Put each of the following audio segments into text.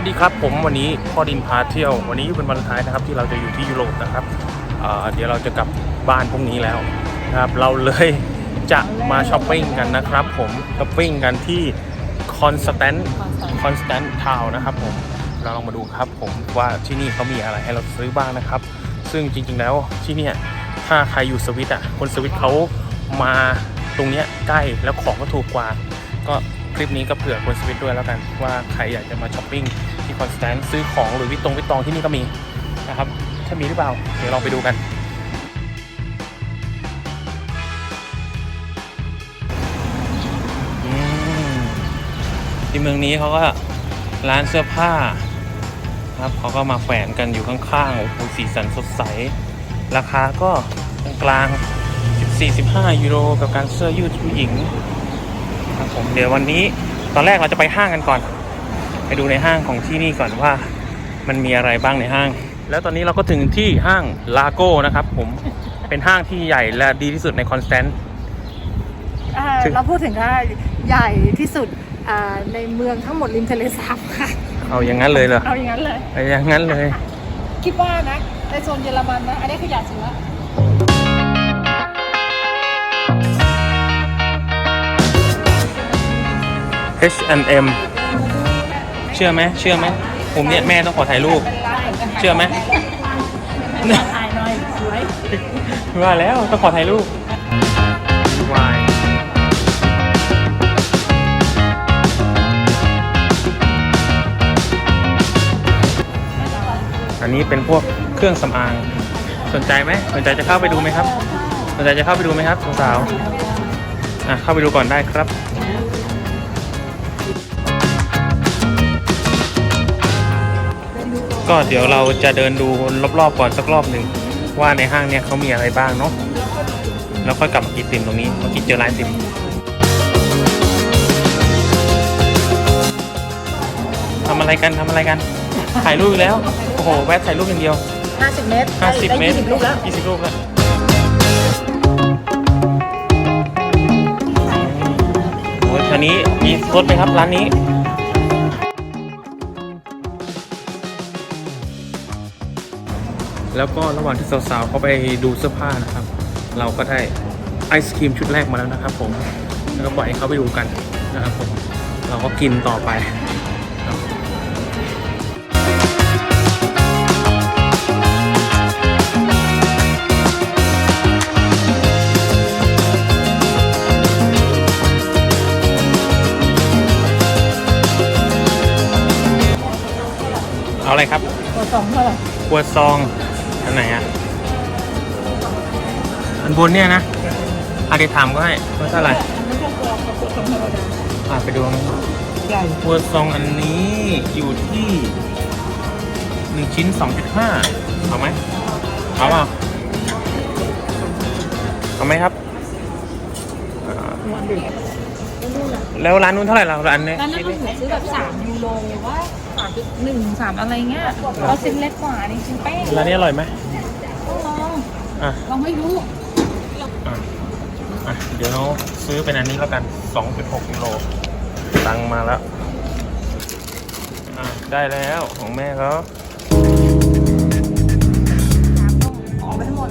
สวัสดีครับ ผมวันนี้พ่อดินพาเที่ยว วันนี้เป็นวันสุดท้ายนะครับที่เราจะอยู่ที่ยุโรปนะครับเเดี๋ยวเราจะกลับบ้านพรุ่งนี้แล้วนะครับเราเลยจะมาช้อปปิ้งกันนะครับ ผมช้อปปิ้งกันที่คอนสแตนต์คอนสแตนต์ทาวนะครับผมเราลองมาดูครับผมว่าที่นี่เขามีอะไรให้เราซื้อบ้างนะครับ ซึ่งจริงๆแล้วที่นี่ถ้าใครอยู่สวิตอะคนสวิตเขามาตรงเนี้ยใกล้แล้วของก็ถูกกว่า ก็ คลิปนี้ก็เผื่อคนสวิตด้วยแล้วกัน ว่าใครอยากจะมาช้อปปิ้งที่คอนสแตนซื้อของหรือวิตตรงวิตตองที่นี่ก็มีนะครับถ้ามีหรือเปล่า เดี๋ยวลองไปดูกัน ที่เมืองนี้เขาก็ร้านเสื้อผ้าครับเขาก็มาแขวนกันอยู่ข้างๆโอ้โหสีสันสดใส ราคาก็กลางๆ14-15 ยูโร กับการเสื้อยืดผู้หญิง ครับผมเดี๋ยววันนี้ตอนแรกเราจะไปห้างกันก่อน ไปดูในห้างของที่นี่ก่อนว่า มันมีอะไรบ้างในห้าง แล้วตอนนี้เราก็ถึงที่ห้างลาโก้นะครับ ผมเป็นห้างที่ใหญ่และดีที่สุดในคอนสแตนต์อ่าถึงเราพูดถึงว่าใหญ่ที่สุดอ่าในเมืองทั้งหมดริมทะเลสาบค่ะเอาอย่างนั้นเลยเหรอเอาอย่างนั้นเลยเอาอย่างนั้นเลย คิดว่านะในโซนเยอรมันนะ อันนี้คือใหญ่สุดละ H&M เชื่อไหมเชื่อไหมผมเนี่ยแม่ต้องขอถ่ายรูป เชื่อไหมถ่ายหน่อยสวยว่าแล้วต้องขอถ่ายรูปวายอันนี้เป็นพวกเครื่องสำอาง สนใจไหมสนใจจะเข้าไปดูไหมครับ สนใจจะเข้าไปดูไหมครับสาวๆอะเข้าไปดูก่อนได้ครับ ก็เดี๋ยวเราจะเดินดูรอบๆก่อนสักรอบหนึ่งว่าในห้างเนี่ยเขามีอะไรบ้างเนาะแล้วค่อยกลับมากินติมตรงนี้เมื่อกี้เจอร้านติมทำอะไรกันทำอะไรกันถ่ายรูปอีกแล้วโอ้โหแวะถ่ายรูปอย่างเดียว 50 เมตร50 เมตรได้20ลูกแล้ว 20รูปแล้วโอ้ยอันนี้มีรถไหมครับร้านนี้ แล้วก็ระหว่างที่สาวๆเขาไปดูเสื้อผ้านะครับ เราก็ได้ไอศครีมชุดแรกมาแล้วนะครับ ผมแล้วก็ปล่อยให้เขาไปดูกันนะครับผมเราก็กินต่อไปครับเอาอะไรครับตัวสองเท่าไหร่ครัวซองอัน ไหนอะ อันบนเนี่ยนะอาเดี๋ยวถามก็ให้ว่าเท่าไหร่ไม่ใช่ตัวตัวสองธรรมดาอะไปดูมั้ยใหญ่ครัวซองอันนี้อยู่ที่หนึ่งชิ้นสองจุดห้าเอาไหมเอาเปล่าเอาไหมครับอ่าแล้วร้านนู้นเท่าไหร่ล่ะร้านเนี้ยร้านนั้นชิ้นเรานี้ซื้อแบบ3ยูโรว่า3.1 3อะไรเงี้ยเราชิ้นเล็กกว่านี่ชิ้นแป้งร้านนี้อร่อยไหมต้องลอง อะลองไม่รู้อะอะเดี๋ยวเราซื้อเป็นอันนี้แล้วกัน 2.6กิโลตังค์มาแล้วอะได้แล้วของแม่เขาออกไปทั้งหมด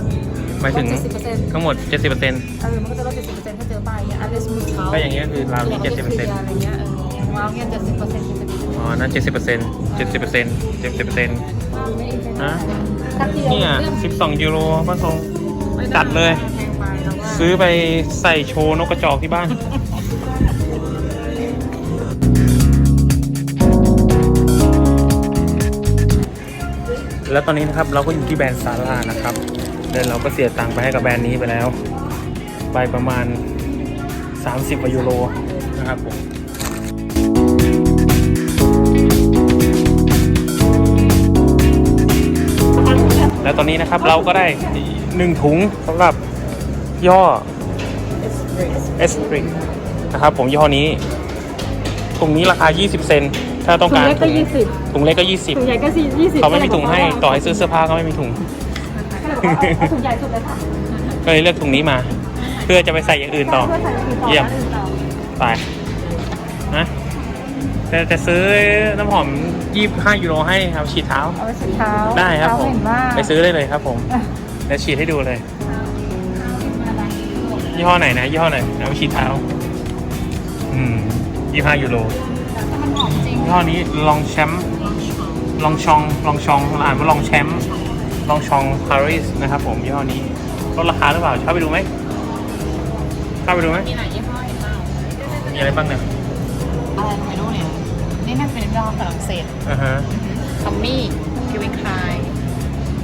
หมายถึง70%เทั้งหมด 70%ออมันก็จะลด70%ถ้าเจอไปเนี่ยอันเดสมูทเขาก็อย่างเงี้ยคือราวนี้ 70%อะไรเงี้ยเออว้าวเนี่ย70%อ๋อนั่น70% 70% 70%นะ70% เนี่ย12ยูโรมาส่งจัดเลยแพงไปแล้วว่าซื้อไปใส่โชว์นกกระจอกที่บ้านแล้วตอนนี้นะครับเราก็อยู่ที่แบรนด์ซาร่านะครับเดินเราก็เสียตังค์ไปให้กับแบรนด์นี้ไปแล้ว ไปประมาณ 30กว่ายูโรนะครับผม แล้วตอนนี้นะครับเราก็ได้หนึ่งถุงสำหรับย่อเอสปริงนะครับผมยี่ห้อนี้ถุงนี้ราคา 20 เซนถ้าต้องการถุงเล็กก็ยี่สิบถุงเล็กก็ ถุงใหญ่ก็สี่ยี่สิบ20เขาไม่มีถุงให้ต่อให้ซื้อเสื้อผ้าก็ไม่มีถุงเอาถุงใหญ่สุดเลยค่ะก็เลยเลือกถุงนี้มา เพื่อจะไปใส่อย่างอื่นต่อเพื่อใส่ถุงต่อเยี่ยมร้านอื่นต่อไปนะ จะจะซื้อน้ำหอม 25 ยูโรให้ครับฉีดเท้า เอาไว้สีเท้าได้ครับเท้าผม เห็นว่าไปซื้อได้เลยครับผมอะเดี๋ยวฉีดให้ดูเลย ยี่ห้อไหนนะยี่ห้อไหนเอาไปฉีดเท้า อืม 25 ยูโรมันหอมจริงยี่ห้อนี้ลองแชมป์ลองชองลองชองอ่านว่าลองแชมป์ลองชองปารีสนะครับผมยี่ห้อนี้ลดราคาหรือเปล่าเข้าไปดูไหมเข้าไปดูไหมมีหลายยี่ห้อเห็นเปล่ามีอะไรบ้างเนี่ย อะไรไม่รู้เนี่ย นี่น่าจะเป็นดอฝรั่งเศสอ่าฮะทอมมี่คิวินคาย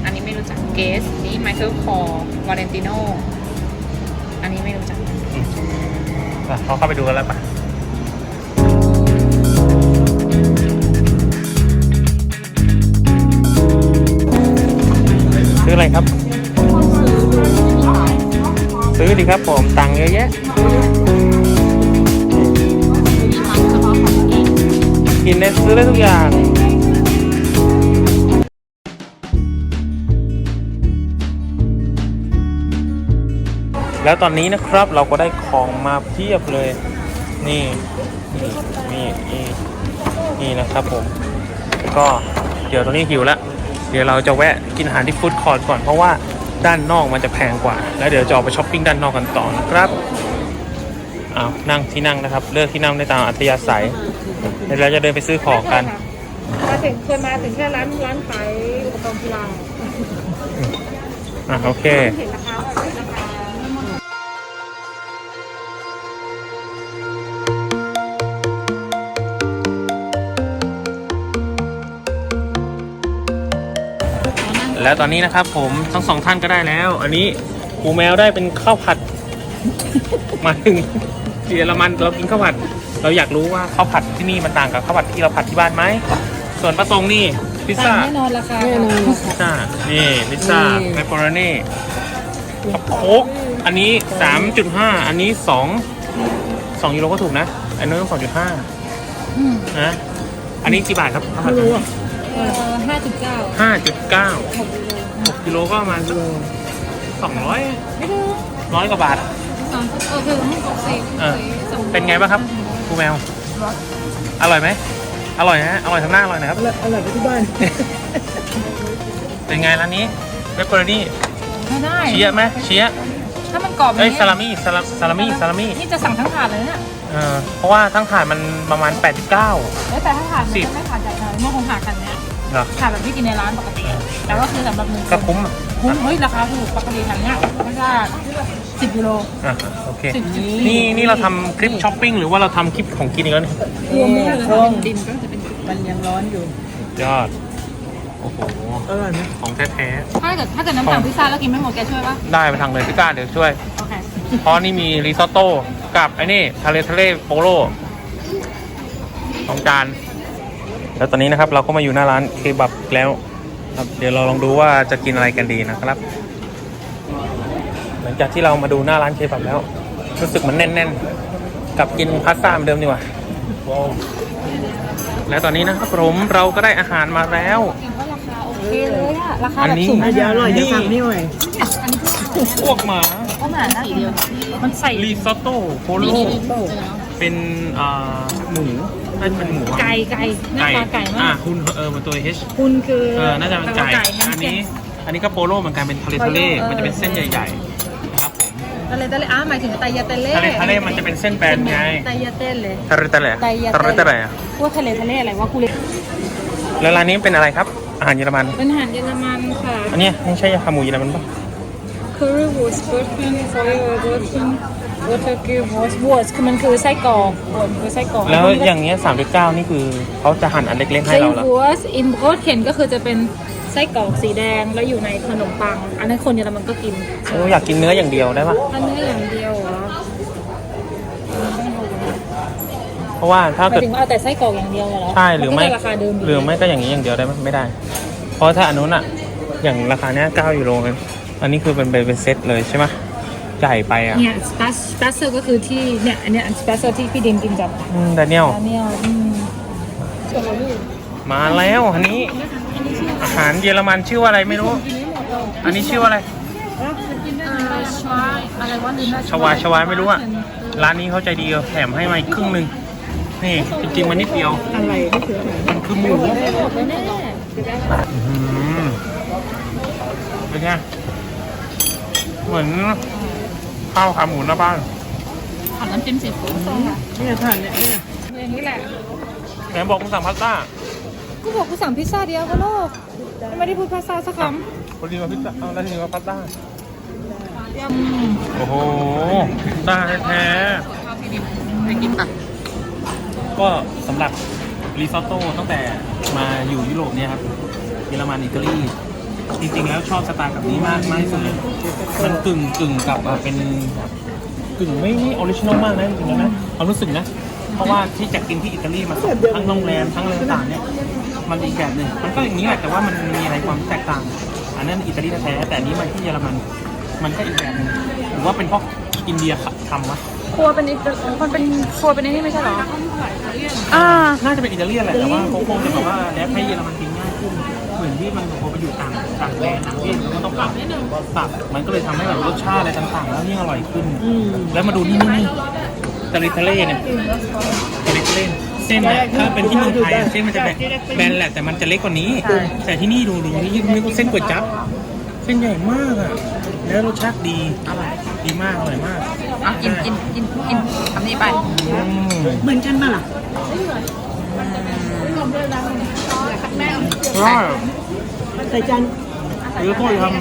อันนี้ไม่รู้จักเกส นี่ไมเคิลคอร์วาเลนติโนอันนี้ไม่รู้จักอืมอะเราเข้าไปดูกันแล้วปะซื้ออะไรครับ ซื้อดีครับผมตังค์เยอะแยะ กินได้ซื้อได้ทุกอย่างแล้วตอนนี้นะครับเราก็ได้ของมาเพียบเลย นี่นี่นี่นี่นี่นะครับผม ก็เดี๋ยวตอนนี้หิวล้วเดี๋ยวเราจะแวะกินอาหารที่ฟู้ดคอร์ทก่อนเพราะว่าด้านนอกมันจะแพงกว่า แล้วเดี๋ยวจะออกไปช้อปปิ้งด้านนอกกันต่อนะครับ อ้าวนั่งที่นั่งนะครับ เลือกที่นั่งได้ตามอัธยาศัยเดี๋ยวเราจะเดินไปซื้อของกัน มาถึงเคยมาถึงแค่ร้านร้านขายอุปกรณ์กีฬาอะโอเค เห็นราคาแบบราคาแล้วตอนนี้นะครับผมทั้งสองท่านก็ได้แล้ว อันนี้ปูแมวได้เป็นข้าวผัด มาถึง เยอรมันเรากินข้าวผัด เราอยากรู้ว่าข้าวผัดที่นี่มันต่างกับข้าวผัดที่เราผัดที่บ้านไหมส่วนประทรงนี่พิซซ่าแน่นอนราคาแน่นอนพิซซ่านี่พิซซ่าเปปเปอโรนี่กับโค้กอันนี้ 3.5 อันนี้ 2 2ยูโรก็ถูกนะ อันนี้ต้อง2.5นะอันนี้กี่บาทครับข้าวผัดเออห้าจุดเก้าห้าจุดเก้าหกกิโลก็ประมาณสองร้อยไม่ดูร้อยกว่าบาทส องเออคือต้องหกสิบเออ เป็นไงบ้างครับครูแมว อร่อยไหม อร่อยนะอร่อยทั้งหน้าอร่อยนะครับอร่อยอร่อยไปที่บ้านเป็นไงร้านนี้เปปเปอร์นี่ไม่ได้เชียะไหมเชียะถ้ามันกรอบเอ้ยซาลามี่ซาลาซาลามี่ซาลามี่นี่จะสั่งทั้งถาดเลยเนี่ยเออเพราะว่าทั้งถาดมันประมาณ 89แล้วแต่ถ้าถาดมันสิบจะไม่ถาดใหญ่ขนาดนี้มันคงถาดกันเนี้ยเหรอ ถาดแบบที่กินในร้านปกติ แต่ว่าคือสำหรับหนึ่งก็คุ้มอะคุ้มเฮ้ยราคาถูกปกติแถวเนี้ยไม่ได้ สิบยูโร อะโอเค สิบสิบนี่นี่เราทำคลิปช้อปปิ้งหรือว่าเราทำคลิปของกินอีกแล้วนี่รวมไม่เลยช่วงดินก็จะเป็นมันยังร้อนอยู่ ยอด โอ้โห อร่อยไหมของแท้ถ้าเกิดถ้าเกิดน้ำสั่งพิซซ่าแล้วกินไม่หมดแกช่วยปะๆ ได้ไปทางเลยพี่ก้าเดี๋ยวช่วย โอเค เพราะนี่มีริซอตโต้กับไอ้นี่ทะเลทะเลโปโลสองจาน แล้วตอนนี้นะครับเราก็มาอยู่หน้าร้านเคบับอีกแล้วครับเดี๋ยวเราลองดูว่าจะกินอะไรกันดีนะครับ หลังจากที่เรามาดูหน้าร้านเคบับแล้ว รู้สึกมันแน่นๆ กับกินพาสต้าเหมือนเดิมดีกว่าว้าวและตอนนี้นะครับผมเราก็ได้อาหารมาแล้วกินก็ราคาโอเคเลยอะราคาอันแบบนี้สูงอะเดี๋ยวอร่อยเดี๋ยวสั่งนี่หน่อยอันนี้พวกหมาก็หนานะมันใส่ริซอตโต้โปโลเป็นอ่าหมูน่าจะเป็นหมูอะไก่ไก่หน้าตาไก่อะมากคุณเออมันตัว H คุณคือเออน่าจะเป็นไก่ทั้งอันเส้นี้ อันนี้ก็โปโลเหมือนกันเป็นทะเลทะเลมันจะเป็นเส้นใหญ่ๆนะครับผม ทะเลทะเลอะหมายถึงไตยาเตเล่ทะเลทะเลมันจะเป็นเส้นแบนไงไตยาเต้เลยทะเลทะเลไตยาทะเลทะเลพวกทะเลทะเลอะไรวะกูเลยแล้วร้านนี้เป็นอะไรครับ อาหารเยอรมัน เป็นอาหารเยอรมันค่ะ อันเนี้ยไม่ใช่ขาหมูเยอรมันปะ currywurst Bürsten Feuerwürsten Buttergewurst Wurst คือมันคือไส้กรอกว urst คือไส้กรอกแล้วอย่างเงี้ยสามเก้านี่คือเขาจะหั่นอันเล็กๆให้ไส้เราเหรอ Wurst in Brotchen ก็คือจะเป็น ไส้กรอกสีแดงแล้วอยู่ในขนมปัง อันนั้นคนเยอรมันก็กินโอ้อยากกินเนื้ออย่างเดียวได้ปะอันนี้อย่างเดียวเหรอเพราะว่าถ้าหมาเกิยดถึงว่าเอาแต่ไส้กรอกอย่างเดียวเหรอใช่หรือไม่นก็จะราคาเดิมยู่หรือไม่ก็อย่างนี้อย่างเดียวได้ไหมไม่ได้ เพราะถ้าอันนู้นอะอย่างราคาเนี้ย9ยูโรอันนี้คือเป็นเป็นเป็นเซตเลยใช่ไหมใหญ่ไปอะเนี่ยสตัสสตัสเซอร์ก็คือที่เนี่ยอันเนี้ยสตัสเซอร์ที่พี่ดิมกินกับอืมดานิเอลดาเนียลอืมมาแล้วอันนี้ อาหารเยอรมันชื่อว่าอะไรไม่รู้ อันนี้ชื่อว่าอะไรอ่าชวายอะไรวะลืมแล้วชวาชวาไม่รู้อะร้านนี้เขาใจดีแถมให้มาอีกครึ่งหนึ่งนี่จริงๆมันนิดเดียว อะไรไม่เสืออะไรมันคือหมูแน่อื้อหือเป็นไง เหมือนข้าวขาหมูหน้าบ้านทำน้ำจิ้มซีฟู้ดเนี่ยทานเนี่ยเนี่ยอย่างนี้แหละไหนบอกคุณสั่งพาสต้า กูบอกกูสั่งพิซซ่าเดียวก็โลกไม่ได้พูดพาสต้าสักคคนดีมาพิซซ่าเอาแล้วทีนี้มาพาสต้าำยำโอ้โหพิซซ่าแท้ข้าวที่ดิบไปกินตักๆก็สำหรับริซอตโต้ตั้งแต่มาอยู่ยุโรปเนี่ยครับเยอรมันอิตาลีจริงๆแล้วชอบสไตล์แบบนี้มากมากที่สุดเลยมันกึ่งกึ่งกับอะเป็นแบบกึ่งไม่ไม่ออริจินอลมากนะจริงๆแล้วนะความรู้สึกนะ เพราะว่าที่จะกินที่อิตาลีมาทั้งโรงแรมทั้งอะไรต่างๆเนี่ย มันอีกแบบหนึ่งมันก็อย่างนี้แหละแต่ว่ามันมีอะไรความแตกต่าง อันนั้นอิตาลีแท้ๆแต่อันนี้มาที่เยอรมัน มันก็อีกแบบหนึงหรือว่าเป็นเพราะอินเดียทำวะครัวเป็นอีกคนเป็นครัวเป็นไอ้นี่ไม่ใช่เหรออ่าน่าจะเป็นอิตาเลียนแหละแต่ว่าเขาคงจะแบบว่าแรปให้เยอรมันกินง่ายขึ้นเหมือนที่มันพอไปอยู่ต่างต่างแดนต่างที่มันก็ต้องปรับปรับมันก็เลยทำให้แบบรสชาติอะไรต่างๆ แล้วยิ่งอร่อยขึ้นอืมแล้วมาดูนี่นี่นี่ตาลิทะเลเนี่ยตาลิทะเล เส้นเนี่ยถ้าเป็นที่เมืองไทยอะเส้นมันจะแบบแบนแหละแต่มันจะเล็กกว่านี้แต่ที่นี่ดูดูนี่นึกว่าเส้นก๋วยจั๊บเส้นใหญ่มากอะแล้วรสชาติดีอร่อยดีมากอร่อยมากอะกินกินกินกินทำนี่ไปอืมเหมือนกันมาล่ะอร่อยใส่จานหรือโคตรทำ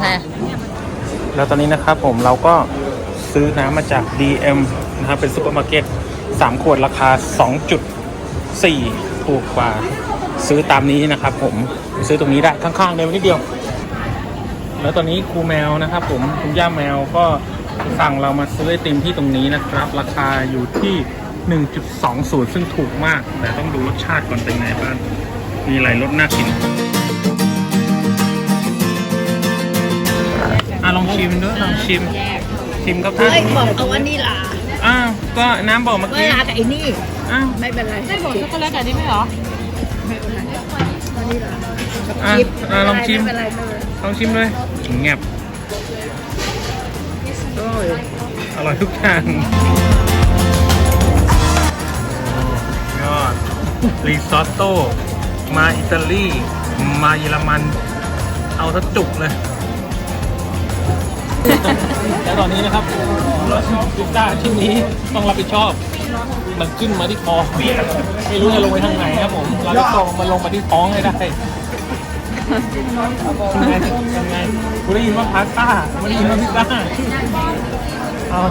แหมแล้วตอนนี้นะครับผมเราก็ซื้อน้ำมาจาก DM นะครับเป็นซูเปอร์มาร์เก็ต3ขวดราคา 2.4 ถูกกว่าซื้อตามนี้นะครับ ผมซื้อตรงนี้ได้ข้างๆเดียวนิดเดียว แล้วตอนนี้ครูแมวนะครับ ผมคุณย่าแมวก็สั่งเรามาซื้อไอติมที่ตรงนี้นะครับ ราคาอยู่ที่ 1.20 ซึ่งถูกมาก แต่ต้องดูรสชาติก่อนเป็นไงบ้างมีหลายรสน่ากินอะลองชิมด้วยลองชิม ชิมครับท่านเฮ้ยบอกเอาวันนี้ล่ะอ้า ก็น้ำบอกเมื่อเวกี้ลากับไอ้นี่ อ้าวไม่เป็นไรได้บอกช็อกโกแลตแต่นี่ไม่เหรอวันนี้ล่ะอะอะลองชิม ไม่เป็นไรไม่เป็นไรลองชิมเลยเงียบโอ้ยอร่อยทุกอย่างยอดริซอตโต้มาอิตาลี มาเยอรมัน เอาสักจุกเลย แล้วตอนนี้นะครับพิซซ่าชิ้นนี้ต้องรับผิดชอบ มันขึ้นมาที่คอไม่รู้จะลงไปทางไหนครับผม เราจะส่งมันลงมาที่ท้องให้ได้ยังไงยังไงกูได้ยินว่าพาสต้าไม่ได้ยินว่าพิซซ่าเอา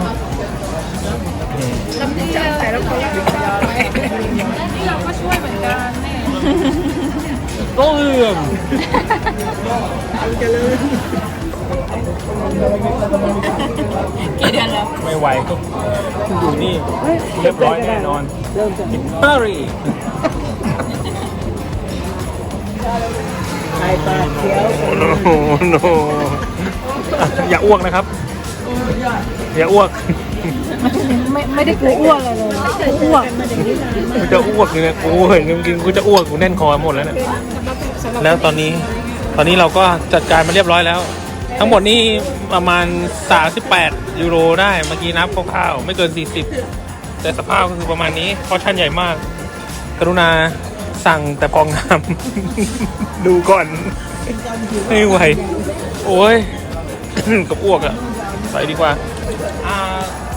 ใส่แล้วเขานี่เราก็ช่วยเหมือนกันแม่ก็เรื่องเจริญ กี่เดือนแล้วไม่ไหวก็อยู่นี่เรียบร้อยแน่นอนเริ่มจากฮารี่ไข่ปลาเขียวโอ้โหโนอย่าอ้วกนะครับ อย่าอ้วก ไม่ไม่ได้กลัวอ้วนเลยเลยกลัวอ้วกมาอย่างนี้นานมากกูจะอ้วกเลยเนี่ยกูเห็นจริงๆกูจะอ้วกกูแน่นคอหมดแล้วเนี่ยแล้วตอนนี้ ตอนนี้เราก็จัดการมาเรียบร้อยแล้ว ทั้งหมดนี่ประมาณ 38 ยูโรได้เมื่อกี้นับคร่าวๆไม่เกิน 40 แต่สภาพก็คือประมาณนี้พอชั่นใหญ่มาก กรุณาสั่งแต่พองน้ำดูก่อน ไม่ไหว โอ้ย กับอ้วกอะไปดีกว่า อ่า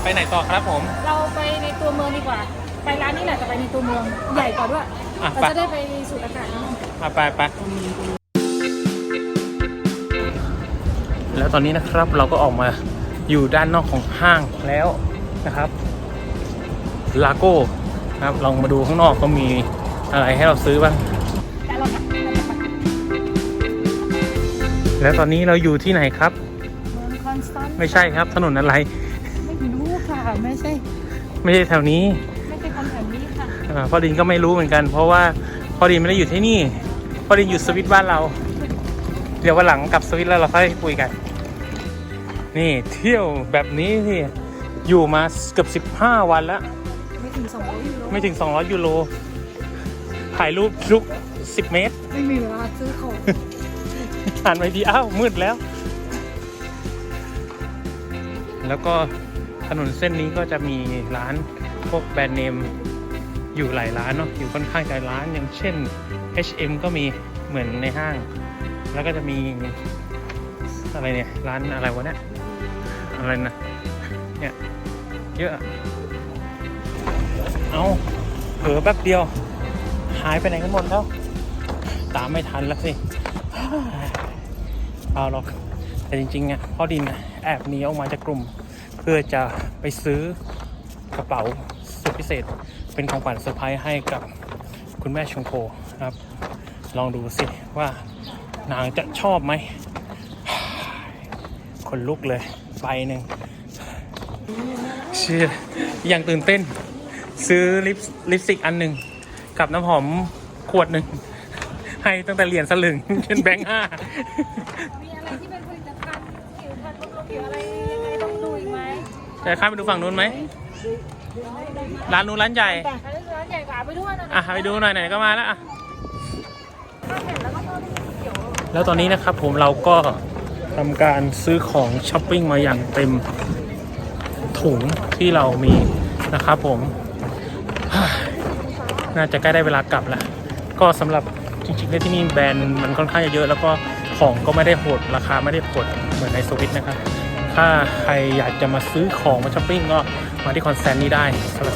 ไปไหนต่อครับผม เราไปในตัวเมืองดีกว่า ไปร้านนี้แหละแต่ไปในตัวเมือง ใหญ่กว่าด้วยอะเราไปจะได้ไปสูดอากาศนิดนึงอะไปไป แล้วตอนนี้นะครับเราก็ออกมาอยู่ด้านนอกของห้างแล้วนะครับลาโก้นะครับลองมาดูข้างนอกก็มีอะไรให้เราซื้อบ้างแต่เราแล้วตอนนี้เราอยู่ที่ไหนครับเมืองคอนสแตนซ์ไม่ใช่ครับถนนอะไร ไม่รู้ค่ะ ไม่ใช่ ไม่ใช่แถวนี้ไม่ใช่คนแถวนี้ค่ะอ่าพ่อดินก็ไม่รู้เหมือนกัน เพราะว่าพ่อดินไม่ได้อยู่ที่นี่พ่อดินอยู่สวิตบ้านเรา เดี๋ยววันหลังกลับสวิตแล้วเราค่อยคุยกัน นี่เที่ยวแบบนี้ที่อยู่มาเกือบ 15 วันแล้ว ไม่ถึงสองร้อยยูโรไม่ถึง 200 ยูโรถ่ายรูปลุก 10 เมตร ไม่มีเวลาซื้อของผ่านไปดีอ้าว มืดแล้ว แล้วก็ถนนเส้นนี้ก็จะมีร้านพวกแบรนด์เนมอยู่หลายร้านเนาะอยู่ค่อนข้างจะร้านอย่างเช่น H&M ก็มีเหมือนในห้าง แล้วก็จะมีอะไรเนี่ย ร้านอะไรวะเนี่ย อะไรนะ เนี่ย เยอะ เอาเผลอแป๊บเดียว หายไปไหนกันหมดแล้ว ตามไม่ทันแล้วสิเอาหรอก แต่จริงๆอะพ่อดินะแอบหนีออกมาจากกลุ่ม เพื่อจะไปซื้อกระเป๋าสุดพิเศษ เป็นของขวัญเซอร์ไพรส์ให้กับคุณแม่ชงโคนะครับ ลองดูสิว่านางจะชอบไหม คนลุกเลย ใบหนึ่งเชื่อยังตื่นเต้น ซื้อลิปลิปสติกอันหนึ่งกับน้ำหอมขวดหนึ่ง ให้ตั้งแต่เหรียญสลึงจนแบงค์ห้ามีอะไรที่เป็นผลิตภัณฑ์ผิวพรรณบำรุงผิวอะไรยังไงต้องดูอีกไหมจะข้ามไปดูฝั่งนู้นไหมร้านนู้นร้านใหญ่แต่ถ้าร้านใหญ่กว่าไปด้วยนะอะไปดูหน่อยไหนๆก็มาแล้วอะถ้าเห็นแล้วก็ต้องเกี่ยวแล้วตอนนี้นะครับผมเราก็ ทำการซื้อของช้อปปิ้งมาอย่างเต็มถุงที่เรามีนะครับผม น่าจะใกล้ได้เวลากลับแล้ว ก็สำหรับจริงๆแล้วที่นี่แบรนด์มันค่อนข้างจะเยอะ แล้วก็ของก็ไม่ได้โหดราคาไม่ได้โหดเหมือนในสวิตนะครับ ถ้าใครอยากจะมาซื้อของมาช้อปปิ้งก็มาที่คอนแซนนี้ได้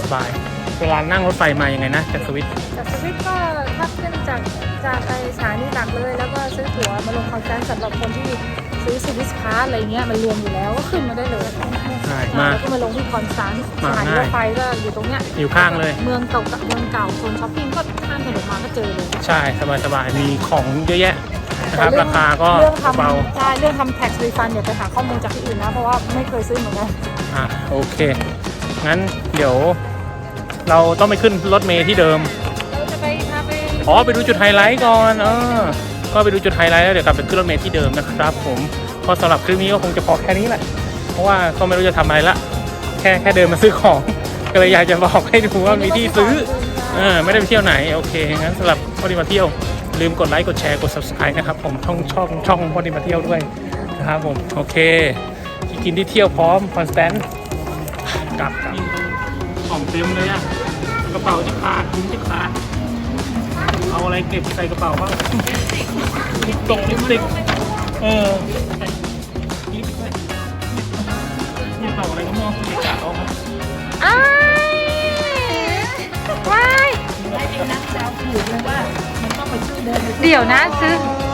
สบายๆเวลานั่งรถไฟมายังไงนะจากสวิตจากสวิตก็ถ้าขึ้นจากจากไปสถานีหลักเลย แล้วก็ซื้อตั๋วมาลงคอนเสิร์สำหรับคนที่ ซื้อสวิสพาสอะไรเงี้ยมันรวมอยู่แล้วก็ขึ้นมาได้เลยใช่มาแล้วก็มาลงที่คอนสานสมาถานีง่ายรถไฟก็อยู่ตรงเนี้ยอยู่ข้างเลย เมืองเก่าเมืองเก่าโซนช้อปปิ้งก็ข้ามถนนมาก็เจอเลยใช่สบายๆมีของเยอะแยะนะครับ แต่เองราคาก็เรื่องทเบาำใช่เรื่องทำ tax refund เดี๋ยวไปหาข้อมูลจากที่อื่นนะเพราะว่าไม่เคยซื้อเหมือนกัน อะโอเค งั้นเดี๋ยว เราต้องไปขึ้นรถเมล์ที่เดิม เราจะไปพาไปอ๋อไปดูจุดไฮไลท์ก่อนเออ ก็ไปดูจุดไฮไลท์แล้วเดี๋ยวกลับไปขึ้นรถเมล์ที่เดิมนะครับ ผมก็สำหรับคลิปนี้ก็คงจะพอแค่นี้แหละ เพราะว่าก็ไม่รู้จะทำอะไรละ แค่แค่เดินมาซื้อของ ก็เลยอยากจะบอกให้ดูว่ามีที่ซื้อเออไม่ได้ไปเที่ยวไหนโอเคงั้นสำหรับพอดีมาเที่ยวลืมกดไลค์กดแชร์กด subscribe นะครับผมช่องช่องช่องพอดีมาเที่ยวด้วยนะครับผมโอเคที่กินที่เที่ยวพร้อมคอนสแตนต์กลับกลับของเต็มเลยอะกระเป๋าจะขาดถุงจะขาด เอาอะไรเก็บใส่กระเป๋าบ้างลิปตงลิปสติกเออลิปสติกนี่กระเป๋าอะไรก็มองเกะกะเอาครับอ้ายว้ายได้จริงนะจะเอาถูกเลยว่า มันต้องไปซื้อเดินไปซื้อเดี๋ยวนะซื้อ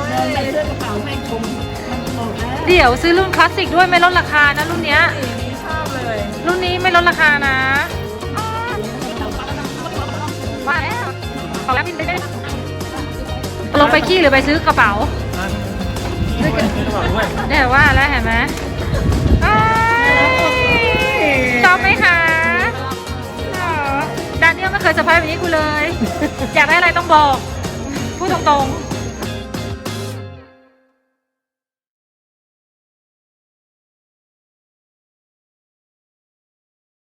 เดินไปซื้อกระเป๋าให้ชมมันโหลดแล้วเดี๋ยวซื้อรุ่นคลาสสิกด้วยไม่ลดราคานะรุ่นเนี้ยชอบเลยรุ่นนี้ไม่ลดราคานะ ว่าแล้วขอแล้วบินไปได้ ลงไปขี้หรือไปซื้อกระเป๋าซื้อกระเป๋าด้วยเนี่ยว่าแล้วเห็นไหมอ้ายชอบไหมคะอ๋อดานเนียลไม่เคยเซอร์ไพรส์แบบนี้กูเลย อยากได้อะไรต้องบอก พูดตรงๆ